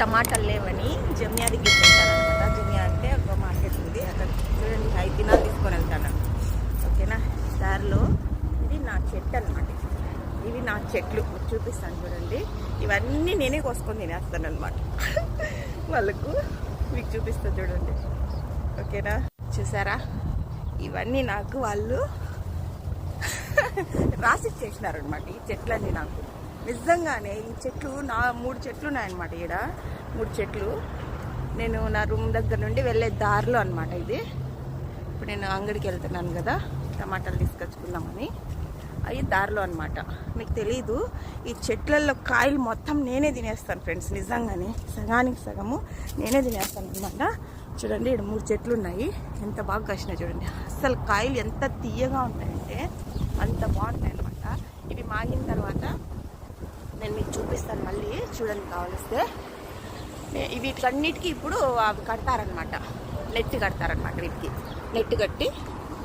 టమాటాలు లేవని జమ్యా దగ్గరికి వెళ్తాను జమ్యా అంటే ఒక మార్కెట్ ఉంది. అక్కడ చూడండి ఐదు దినాలు తీసుకొని వెళ్తాను. ఓకేనా? దారిలో ఇది నా చెట్టు అనమాట ఇవి నా చెట్లు. చూపిస్తాను చూడండి. ఇవన్నీ నేనే కోసుకొని తినేస్తాను అనమాట వాళ్ళకు మీకు చూపిస్తాను చూడండి. ఓకేనా? చూసారా? ఇవన్నీ నాకు వాళ్ళు రాసి చేసినారు అనమాట ఈ చెట్లన్నీ నాకు. నిజంగానే ఈ చెట్లు నా మూడు చెట్లు ఉన్నాయన్నమాట ఈడ. మూడు చెట్లు. నేను నా రూమ్ దగ్గర నుండి వెళ్ళే దారిలో అనమాట ఇది. ఇప్పుడు నేను అంగడికి వెళ్తున్నాను కదా టమాటాలు తీసుకొచ్చుకుందామని. అవి దారిలో అనమాట మీకు తెలీదు ఈ చెట్లలో కాయలు మొత్తం నేనే తినేస్తాను ఫ్రెండ్స్ నిజంగానే. సగానికి సగము నేనే తినేస్తాను అనమాట చూడండి ఇక్కడ మూడు చెట్లు ఉన్నాయి ఎంత బాగా కాసినాయి చూడండి. అసలు కాయలు ఎంత తీయగా ఉంటాయంటే అంత బాగుంటాయి అనమాట ఇవి మాగిన తర్వాత నేను మీకు చూపిస్తాను మళ్ళీ చూడండి కావలిస్తే. వీటికన్నిటికీ ఇప్పుడు అవి కడతారనమాట నెట్ కడతారనమాట వీటికి. నెట్ కట్టి?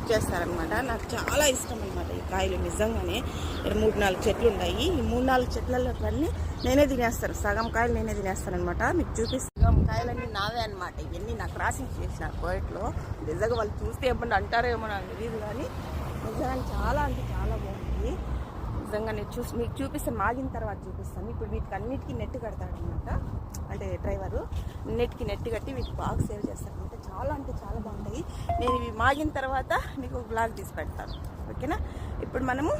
చేస్తారనమాట నాకు చాలా ఇష్టం అనమాట ఈ కాయలు నిజంగానే. ఇక్కడ మూడు నాలుగు చెట్లు ఉన్నాయి. ఈ మూడు నాలుగు చెట్లలో అన్నీ నేనే తినేస్తాను. సగం కాయలు నేనే తినేస్తాను అనమాట మీకు చూపిస్తాను సగం కాయలన్నీ నావే అనమాట ఇవన్నీ నాకు క్రాసింగ్ చేసిన కోయట్లో నిజంగా వాళ్ళు చూస్తే ఏమన్నా అంటారేమో నాకు తెలియదు కానీ నిజంగా చాలా అంటే చాలా బాగుంది. నిజంగా నేను చూసి మీకు చూపిస్తాను మాగిన తర్వాత చూపిస్తాను. ఇప్పుడు వీటికి అన్నిటికీ నెట్ కడతాడనమాట అంటే డ్రైవరు నెట్కి నెట్ కట్టి వీటికి బాగా సేవ్ చేస్తాడు చాలా అంటే చాలా బాగుంటాయి. నేను ఇవి మాగిన తర్వాత మీకు బ్లాగ్ తీసి పెడతాను. ఓకేనా? ఇప్పుడు మనము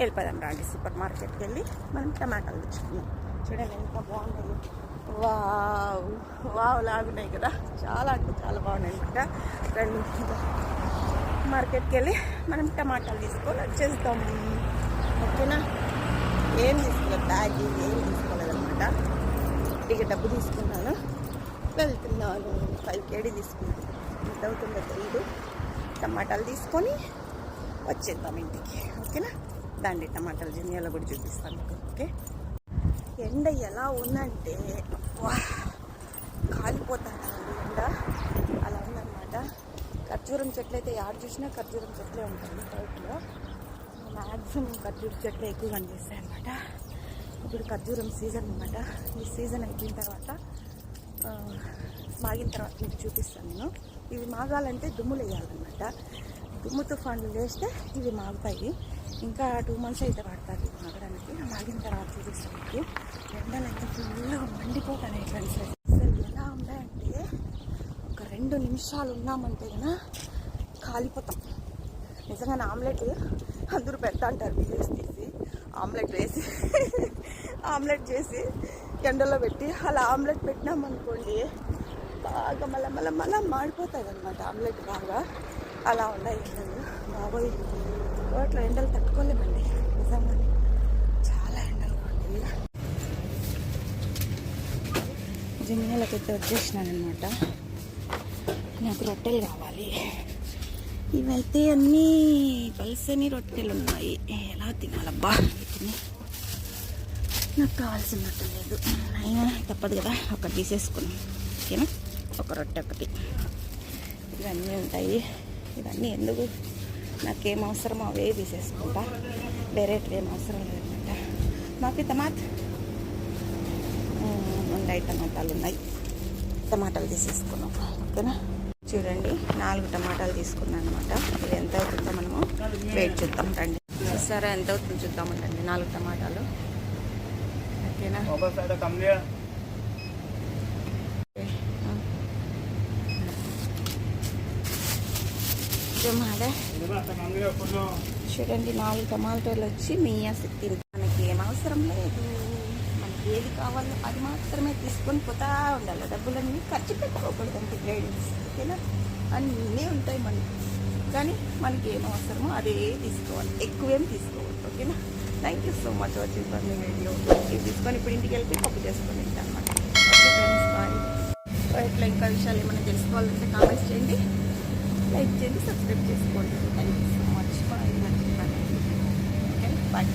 వెళ్ళిపోదాం రాండి సూపర్ మార్కెట్కి వెళ్ళి మనం టమాటాలు తెచ్చుకుందాం. చూడండి ఎంత బాగున్నాయి. వావ్! వావ్ లాగున్నాయి కదా. చాలా అంటే చాలా బాగున్నాయి అనమాట రండి మార్కెట్కి వెళ్ళి మనం టమాటాలు తీసుకొని వచ్చేస్తాము. ఓకేనా? ఏం తీసుకోలేదు బ్యాగ్ ఏం తీసుకోలేదన్నమాట. ఇక డబ్బు తీసుకున్నాను వెళ్తున్నాను. ఫైవ్ కేడీ తీసుకున్నాను. ఎంత అవుతుందో తెలీదు. టమాటాలు తీసుకొని వచ్చేద్దాం ఇంటికి. ఓకేనా? దాన్ని టమాటాలు జిన్యాలో కూడా చూపిస్తాను ఓకే? ఎండ ఎలా ఉందంటే వా! కాలిపోతాను ఎండ. అలా ఉందన్నమాట. ఖర్జూరం చెట్లు అయితే యాడ చూసినా ఖర్జూరం చెట్లే ఉంటాయి బయటలో మ్యాక్సిమం ఖర్జూర చెట్లు ఎక్కువ కనిపిస్తాయి అనమాట ఇప్పుడు ఖర్జూరం సీజన్ అనమాట ఈ సీజన్ అయిపోయిన తర్వాత మాగిన తర్వాత మీకు చూపిస్తాను నేను. ఇవి మాగాలంటే దుమ్ములు వేయాలన్నమాట. దుమ్ము తుఫాన్లు వేస్తే ఇవి మాగుతాయి. ఇంకా టూ మంత్స్ అయితే పడతాయి ఇవి మాగడానికి. మాగిన తర్వాత చూపిస్తాను మీకు. ఎండలు అయితే ఫుల్గా మండిపోతాయి ఫ్రెండ్స్ అసలు ఎలా ఉన్నాయంటే ఒక రెండు నిమిషాలు ఉన్నామంటే కనుక కాలిపోతాం. నిజంగా ఆమ్లెట్ అందరూ పెడతా అంటారు వీడియోస్ తీసి. ఆమ్లెట్ వేసి ఆమ్లెట్ చేసి ఎండలో పెట్టి అలా ఆమ్లెట్ పెట్టినామనుకోండి బాగా మళ్ళీ మళ్ళీ మళ్ళీ మాడిపోతుంది అనమాట ఆమ్లెట్ బాగా. అలా ఉన్నాయి ఎండలు. బాబోయ్ అట్లా ఎండలు తట్టుకోలేమండి నిజంగా చాలా ఎండలు ఉన్నాయి. వచ్చేసినాను అనమాట నాకు రొట్టెలు కావాలి. ఇవైతే అన్నీ పల్సని రొట్టెలు ఉన్నాయి. ఎలా తినాలబ్బా? వీటిని నాకు కావాల్సిన రొట్టె లేదు. అయినా తప్పదు కదా ఒకటి తీసేసుకున్నాం ఓకేనా? ఒక రొట్టె ఒకటి. ఇవన్నీ ఉంటాయి. ఇవన్నీ ఎందుకు? నాకేం అవసరమో అవే తీసేసుకుంటా. వేరేటివి ఏం అవసరం లేదన్నమాట. మాకు టమాట్? ఉన్నాయి టమాటాలు ఉన్నాయి. టమాటాలు తీసేసుకున్నాం. ఓకేనా? చూడండి నాలుగు టమాటాలు తీసుకున్నాను అనమాట ఇది ఎంత అవుతుందో మనము వెయిట్ చూద్దాం రండి. చూస్తారా ఎంత అవుతుందో చూద్దామండి నాలుగు టమాటాలు. ఓకేనా? చూడండి నాలుగు టమాటాలు వచ్చి మీ అసలు మనకి ఏం అవసరం లేదు. ఏది కావాలో అది మాత్రమే తీసుకొని పోతా ఉండాలి. డబ్బులన్నీ ఖర్చు పెట్టుకోకూడదు అంటే గైడెన్స్ ఓకేనా? అన్నీ ఉంటాయి మనకి. కానీ మనకి ఏం అవసరమో అదే తీసుకోవాలి. ఎక్కువేం తీసుకోవాలి ఓకేనా? Thank you so much watching for me video ఇది తీసుకొని ఇప్పుడు ఇంటికి వెళ్ళి పప్పు చేసుకొని తింటాను అనమాట ఓకే ఫ్రెండ్స్ బాయ్ ఇట్లా ఇంకా విషయాలు ఏమైనా తెలుసుకోవాలంటే కామెంట్స్ చేయండి. లైక్ చేయండి సబ్స్క్రైబ్ చేసుకోండి. Thank you so much bye okay bye